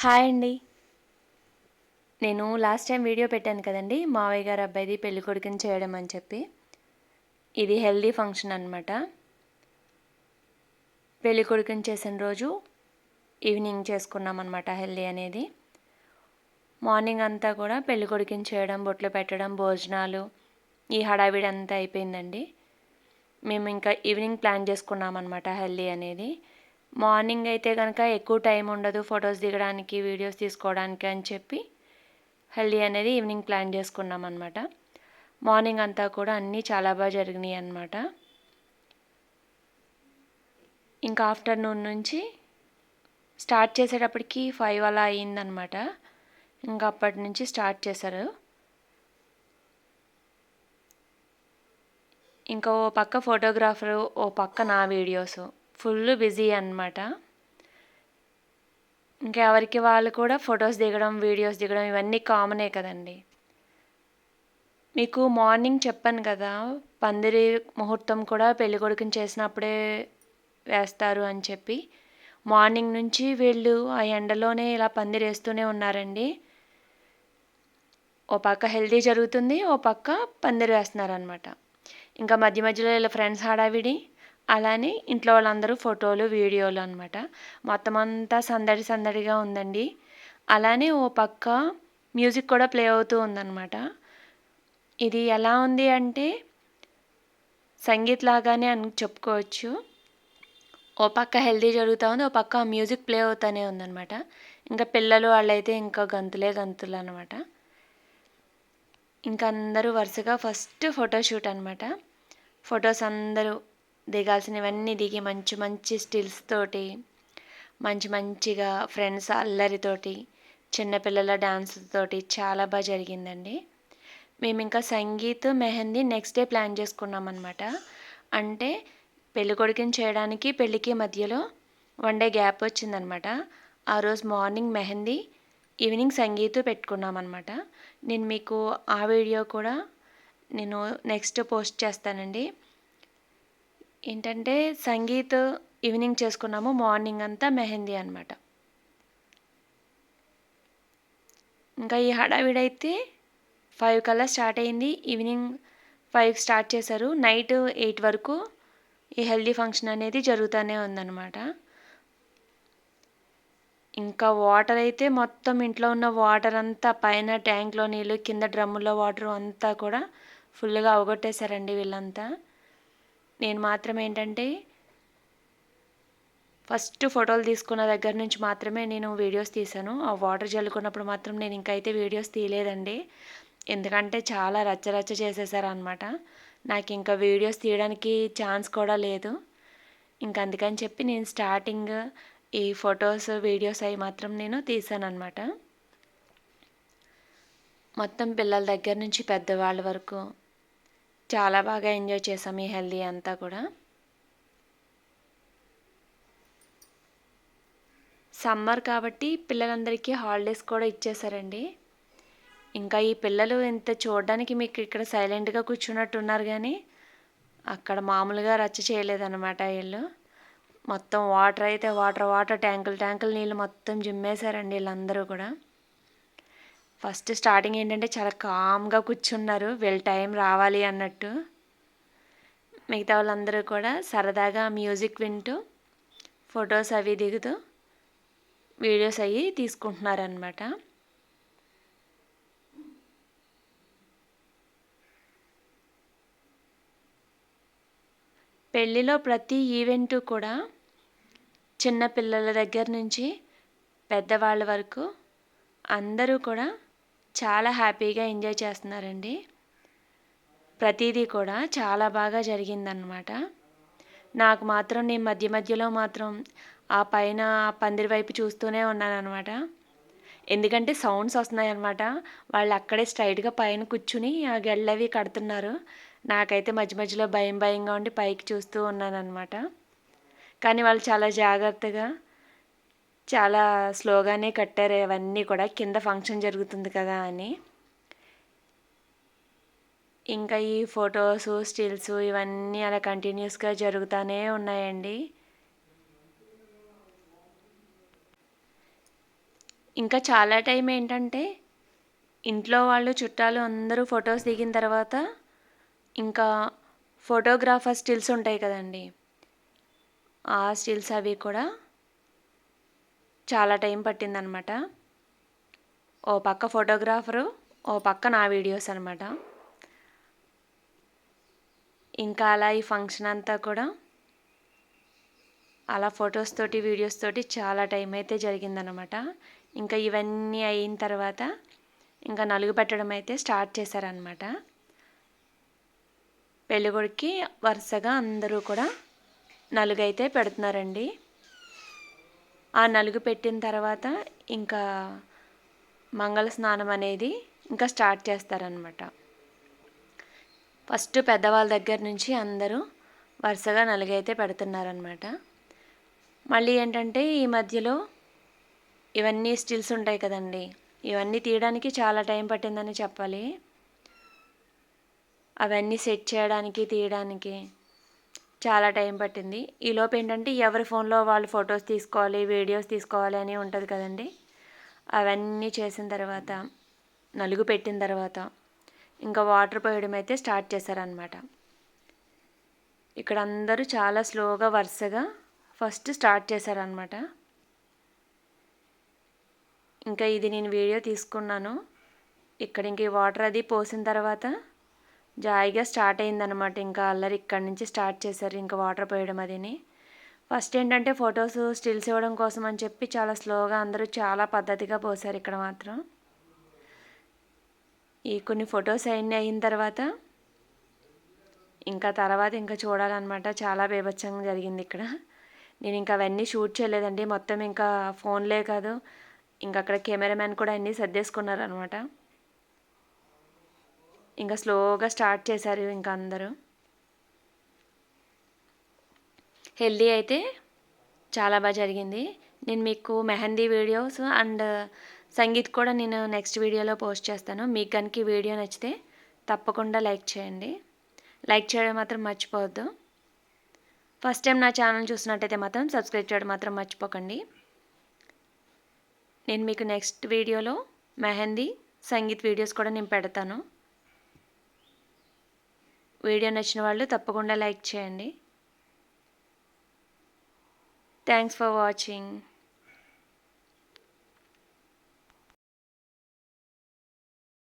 Hi అండి. నేను last time video పెట్టాను కదండి మావయ్య గారు అబ్బాయిది పెళ్ళి కొడుకుని చేయడం అని చెప్పి. ఇది హెల్దీ ఫంక్షన్ అనమాట పెళ్ళి కొడుకుని చేసిన రోజు ఈవినింగ్ చేసుకున్నాం అనమాట హెల్దీ అనేది. మార్నింగ్ అంతా కూడా పెళ్ళి కొడుకుని చేయడం బొట్లు పెట్టడం భోజనాలు ఈ హడావిడి అంతా అయిపోయిందండి. మేము ఇంకా ఈవినింగ్ ప్లాన్ చేసుకున్నాం అనమాట హెల్దీ అనేది. మార్నింగ్ అయితే కనుక ఎక్కువ టైం ఉండదు ఫొటోస్ దిగడానికి వీడియోస్ తీసుకోవడానికి అని చెప్పి హెల్దీ అనేది ఈవినింగ్ ప్లాన్ చేసుకున్నాం అనమాట మార్నింగ్ అంతా కూడా అన్నీ చాలా బాగా జరిగినాయి అనమాట ఇంకా ఆఫ్టర్నూన్ నుంచి స్టార్ట్ చేసేటప్పటికి ఫైవ్ అలా అయ్యిందనమాట ఇంకా అప్పటి నుంచి స్టార్ట్ చేశారు. ఇంకా ఓ పక్క ఫోటోగ్రాఫరు ఓ పక్క నా వీడియోస్. ఫుల్ బిజీ అనమాట ఇంకా ఎవరికి వాళ్ళు కూడా ఫొటోస్ దిగడం వీడియోస్ దిగడం ఇవన్నీ కామనే కదండి. మీకు మార్నింగ్ చెప్పాను కదా పందిరి ముహూర్తం కూడా పెళ్ళి కొడుకుని చేసినప్పుడే వేస్తారు అని చెప్పి. మార్నింగ్ నుంచి వీళ్ళు ఆ ఎండలోనే ఇలా పందిరి వేస్తూనే ఉన్నారండి. ఓ పక్క హెల్దీ జరుగుతుంది ఓ పక్క పందిరి వేస్తున్నారనమాట ఇంకా మధ్య మధ్యలో ఇలా ఫ్రెండ్స్ హడావిడి అలానే ఇంట్లో వాళ్ళందరూ ఫోటోలు వీడియోలు అనమాట మొత్తం అంతా సందడి సందడిగా ఉందండి. అలానే ఓ పక్క మ్యూజిక్ కూడా ప్లే అవుతూ ఉందన్నమాట. ఇది ఎలా ఉంది అంటే సంగీత్ లాగానే అని చెప్పుకోవచ్చు. ఓ పక్క హెల్దీ జరుగుతూ ఉంది ఓ పక్క మ్యూజిక్ ప్లే అవుతూనే ఉందన్నమాట. ఇంకా పిల్లలు వాళ్ళైతే ఇంకా గంతులే గంతులు అనమాట ఇంకా అందరూ వరుసగా ఫస్ట్ ఫోటోషూట్ అనమాట ఫొటోస్ అందరూ దిగాల్సినవన్నీ దిగి మంచి మంచి స్టిల్స్ తోటి మంచి మంచిగా ఫ్రెండ్స్ అల్లరితోటి చిన్నపిల్లల డాన్స్ తోటి చాలా బాగా జరిగిందండి. మేము ఇంకా sangeet mehndi next day plan చేసుకున్నాం అనమాట అంటే పెళ్ళికొడుకుని చేయడానికి పెళ్ళికి మధ్యలో వన్ డే గ్యాప్ వచ్చిందనమాట ఆ రోజు మార్నింగ్ మెహందీ ఈవినింగ్ సంగీత్ పెట్టుకున్నాం అనమాట నేను మీకు ఆ వీడియో కూడా నేను నెక్స్ట్ పోస్ట్ చేస్తానండి. ఏంటంటే సంగీత్ ఈవినింగ్ చేసుకున్నాము మార్నింగ్ అంతా మెహందీ అనమాట ఇంకా ఈ హడావిడైతే ఫైవ్ కల్లా స్టార్ట్ అయింది. ఈవినింగ్ ఫైవ్ స్టార్ట్ చేశారు. నైట్ ఎయిట్ వరకు ఈ హెల్దీ ఫంక్షన్ అనేది జరుగుతూనే ఉందన్నమాట. ఇంకా వాటర్ అయితే మొత్తం ఇంట్లో ఉన్న వాటర్ అంతా పైన ట్యాంక్లో నీళ్ళు కింద డ్రమ్ములో వాటర్ అంతా కూడా ఫుల్గా అవగొట్టేశారండి వీళ్ళంతా. నేను మాత్రం ఏంటంటే ఫస్ట్ ఫోటోలు తీసుకున్న దగ్గర నుంచి మాత్రమే నేను వీడియోస్ తీశాను. ఆ వాటర్ చల్లుకున్నప్పుడు మాత్రం నేను ఇంకైతే వీడియోస్ తీయలేదండి. ఎందుకంటే చాలా రచ్చరచ్చ చేసేసారు అనమాట నాకు ఇంకా వీడియోస్ తీయడానికి ఛాన్స్ కూడా లేదు. ఇంక అందుకని చెప్పి నేను స్టార్టింగ్ ఈ ఫొటోస్ వీడియోస్ అవి మాత్రం నేను తీసాను అనమాట మొత్తం పిల్లల దగ్గర నుంచి పెద్దవాళ్ళ వరకు చాలా బాగా ఎంజాయ్ చేసాం ఈ హెల్దీ అంతా కూడా. సమ్మర్ కాబట్టి పిల్లలందరికీ హాలిడేస్ కూడా ఇచ్చేసారండి ఇంకా ఈ పిల్లలు ఇంత చూడడానికి మీకు ఇక్కడ సైలెంట్గా కూర్చున్నట్టు ఉన్నారు కానీ అక్కడ మామూలుగా రచ్చ చేయలేదన్నమాట వీళ్ళు. మొత్తం వాటర్ అయితే వాటర్ వాటర్ ట్యాంకులు ట్యాంకులు నీళ్ళు మొత్తం జిమ్మేశారండి వీళ్ళందరూ కూడా. ఫస్ట్ స్టార్టింగ్ ఏంటంటే చాలా కామ్గా కూర్చున్నారు. వీళ్ళ టైం రావాలి అన్నట్టు. మిగతా వాళ్ళందరూ కూడా సరదాగా మ్యూజిక్ వింటూ ఫొటోస్ అవి దిగుతూ వీడియోస్ అవి తీసుకుంటున్నారనమాట పెళ్ళిలో ప్రతి ఈవెంటు కూడా చిన్న పిల్లల దగ్గర నుంచి పెద్దవాళ్ళ వరకు అందరూ కూడా చాలా హ్యాపీగా ఎంజాయ్ చేస్తున్నారండి. ప్రతిదీ కూడా చాలా బాగా జరిగిందనమాట నాకు మాత్రం నేను మధ్య మధ్యలో మాత్రం ఆ పైన పందిరి వైపు చూస్తూనే ఉన్నానమాట ఎందుకంటే సౌండ్స్ వస్తున్నాయి అనమాట వాళ్ళు అక్కడే స్ట్రైట్గా పైన కూర్చుని ఆ గెళ్ళవి కడుతున్నారు. నాకైతే మధ్య మధ్యలో భయం భయంగా ఉండి పైకి చూస్తూ ఉన్నానమాట కానీ వాళ్ళు చాలా జాగ్రత్తగా చాలా స్లోగానే కట్టారు అవన్నీ కూడా కింద ఫంక్షన్ జరుగుతుంది కదా అని. ఇంకా ఈ ఫొటోస్ స్టిల్స్ ఇవన్నీ అలా కంటిన్యూస్గా జరుగుతూనే ఉన్నాయండి. ఇంకా చాలా టైం ఏంటంటే ఇంట్లో వాళ్ళు చుట్టాలు అందరూ ఫొటోస్ దిగిన తర్వాత ఇంకా ఫోటోగ్రాఫర్ స్టిల్స్ ఉంటాయి కదండి. ఆ స్టిల్స్ అవి కూడా చాలా టైం పట్టిందనమాట. ఓ పక్క ఫోటోగ్రాఫరు ఓ పక్క నా వీడియోస్ అనమాట. ఇంకా అలా ఈ ఫంక్షన్ అంతా కూడా అలా ఫొటోస్ తోటి వీడియోస్ తోటి చాలా టైం అయితే జరిగిందనమాట. ఇంకా ఇవన్నీ అయిన తర్వాత ఇంకా నలుగు పెట్టడం అయితే స్టార్ట్ చేశారనమాట. పెళ్ళికొడుకి వరుసగా అందరూ కూడా నలుగు అయితే పెడుతున్నారండి. ఆ నలుగు పెట్టిన తర్వాత ఇంకా మంగళ స్నానం అనేది ఇంకా స్టార్ట్ చేస్తారనమాట ఫస్ట్ పెద్దవాళ్ళ దగ్గర నుంచి అందరూ వరుసగా నలుగైతే పెడుతున్నారనమాట మళ్ళీ ఏంటంటే ఈ మధ్యలో ఇవన్నీ స్టిల్స్ ఉంటాయి కదండి. ఇవన్నీ తీయడానికి చాలా టైం పట్టిందని చెప్పాలి. అవన్నీ సెట్ చేయడానికి తీయడానికి చాలా టైం పట్టింది. ఈలోపు ఏంటంటే ఎవరి ఫోన్లో వాళ్ళు ఫొటోస్ తీసుకోవాలి వీడియోస్ తీసుకోవాలి అని ఉంటుంది కదండి. అవన్నీ చేసిన తర్వాత నలుగు పెట్టిన తర్వాత ఇంకా వాటర్ పోయడం అయితే స్టార్ట్ చేశారనమాట ఇక్కడ అందరూ చాలా స్లోగా వరుసగా ఫస్ట్ స్టార్ట్ చేశారనమాట ఇంకా ఇది నేను వీడియో తీసుకున్నాను. ఇక్కడ ఇంక వాటర్ అది పోసిన తర్వాత జాయిగా స్టార్ట్ అయిందనమాట ఇంకా అల్లరి ఇక్కడ నుంచి స్టార్ట్ చేశారు. ఇంకా వాటర్ పోయడం అదిని. ఫస్ట్ ఏంటంటే ఫొటోస్ స్టిల్స్ ఇవ్వడం కోసం అని చెప్పి చాలా స్లోగా అందరూ చాలా పద్ధతిగా పోసారు ఇక్కడ మాత్రం. ఈ కొన్ని ఫొటోస్ అయిన అయిన తర్వాత ఇంకా తర్వాత ఇంకా చూడాలన్నమాట. చాలా బేభత్సంగా జరిగింది ఇక్కడ. నేను ఇంకా అవన్నీ షూట్ చేయలేదండి. మొత్తం ఇంకా ఫోన్లే కాదు. ఇంకా అక్కడ కెమెరామ్యాన్ కూడా అన్నీ సర్దేసుకున్నారు అనమాట ఇంకా స్లోగా స్టార్ట్ చేశారు ఇంకా అందరూ. హెల్దీ అయితే చాలా బాగా జరిగింది. నేను మీకు మెహందీ వీడియోస్ అండ్ సంగీత్ కూడా నేను నెక్స్ట్ వీడియోలో పోస్ట్ చేస్తాను. మీకు కనుక వీడియో నచ్చితే తప్పకుండా లైక్ చేయండి. లైక్ చేయడం మాత్రం మర్చిపోవద్దు. ఫస్ట్ టైం నా ఛానల్ చూసినట్టయితే మాత్రం సబ్స్క్రైబ్ చేయడం మాత్రం మర్చిపోకండి. నేను మీకు నెక్స్ట్ వీడియోలో మెహందీ సంగీత్ వీడియోస్ కూడా నేను పెడతాను. వీడియో నచ్చిన వాళ్ళు తప్పకుండా లైక్ చేయండి. Thanks for watching